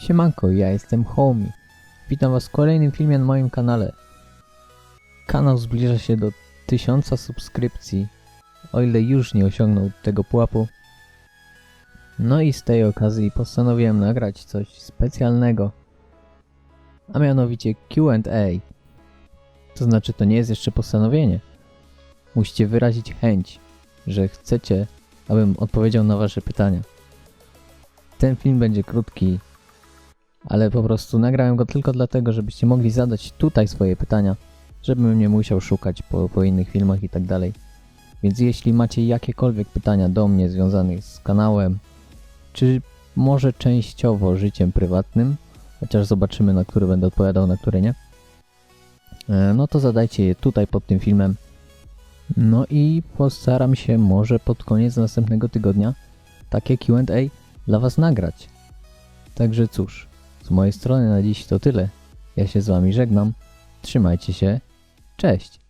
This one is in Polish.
Siemanko, ja jestem Homie. Witam was w kolejnym filmie na moim kanale. Kanał zbliża się do 1000 subskrypcji, o ile już nie osiągnął tego pułapu. No i z tej okazji postanowiłem nagrać coś specjalnego, a mianowicie Q&A. To znaczy to nie jest jeszcze postanowienie. Musicie wyrazić chęć, że chcecie, abym odpowiedział na wasze pytania. Ten film będzie krótki, ale po prostu nagrałem go tylko dlatego, żebyście mogli zadać tutaj swoje pytania, żebym nie musiał szukać po, po innych filmach i tak dalej. Więc jeśli macie jakiekolwiek pytania do mnie związanych z kanałem, czy może częściowo życiem prywatnym, chociaż zobaczymy na które będę odpowiadał, na które nie, e, no to zadajcie je tutaj pod tym filmem. No i postaram się może pod koniec następnego tygodnia takie Q&A dla Was nagrać. Także cóż, z mojej strony na dziś to tyle. Ja się z Wami żegnam. Trzymajcie się. Cześć!